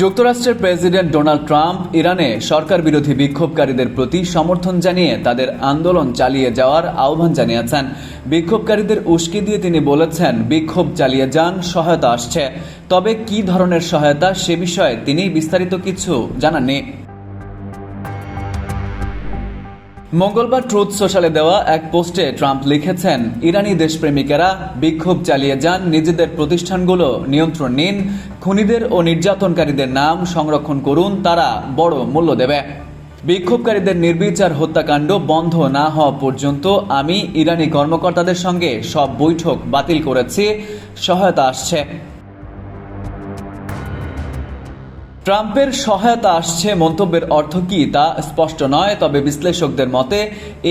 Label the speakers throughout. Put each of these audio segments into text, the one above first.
Speaker 1: যুক্তরাষ্ট্রের president Donald Trump ইরানে সরকার বিরোধী বিক্ষোভকারীদের প্রতি সমর্থন জানিয়ে তাদের আন্দোলন চালিয়ে যাওয়ার আহ্বান জানিয়েছেন। বিক্ষোভকারীদের উস্কি দিয়ে তিনি বলেছেন, বিক্ষোভ চালিয়ে যান, সহায়তা আসছে। তবে কি ধরনের সহায়তা সে বিষয়ে তিনি বিস্তারিত কিছু জানাননি। মঙ্গলবার ট্রুথ সোশ্যালে দেওয়া এক পোস্টে ট্রাম্প লিখেছেন, ইরানি দেশপ্রেমিকেরা বিক্ষোভ চালিয়ে যান, নিজেদের প্রতিষ্ঠানগুলো নিয়ন্ত্রণ নিন, খুনিদের ও নির্যাতনকারীদের নাম সংরক্ষণ করুন, তারা বড় মূল্য দেবে। বিক্ষোভকারীদের নির্বিচার হত্যাকাণ্ড বন্ধ না হওয়া পর্যন্ত আমি ইরানি কর্মকর্তাদের সঙ্গে সব বৈঠক বাতিল করেছি, সহায়তা আসছে। ট্রাম্পের সহায়তা আসছে মন্তব্যের অর্থ কি তা স্পষ্ট নয়, তবে বিশ্লেষকদের মতে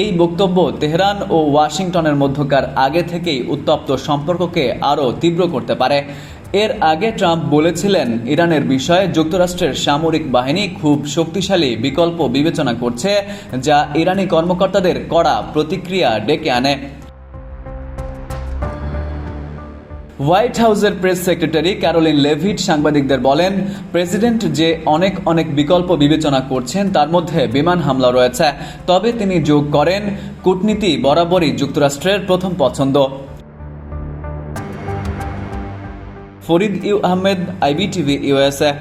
Speaker 1: এই বক্তব্য তেহরান ও ওয়াশিংটনের মধ্যকার আগে থেকেই উত্তপ্ত সম্পর্ককে আরও তীব্র করতে পারে। এর আগে ট্রাম্প বলেছিলেন, ইরানের বিষয়ে যুক্তরাষ্ট্রের সামরিক বাহিনী খুব শক্তিশালী বিকল্প বিবেচনা করছে, যা ইরানি কর্মকর্তাদের কড়া প্রতিক্রিয়া ডেকে আনে। হোয়াইট হাউসের প্রেস সেক্রেটারি ক্যারোলিন লেভিট সাংবাদিকদের বলেন, প্রেসিডেন্ট যে অনেক অনেক বিকল্প বিবেচনা করছেন, তার মধ্যে বিমান হামলা রয়েছে। তবে তিনি যোগ করেন, কূটনীতি বরাবরই যুক্তরাষ্ট্রের প্রথম পছন্দ। Farid U Ahmed, IBTV USA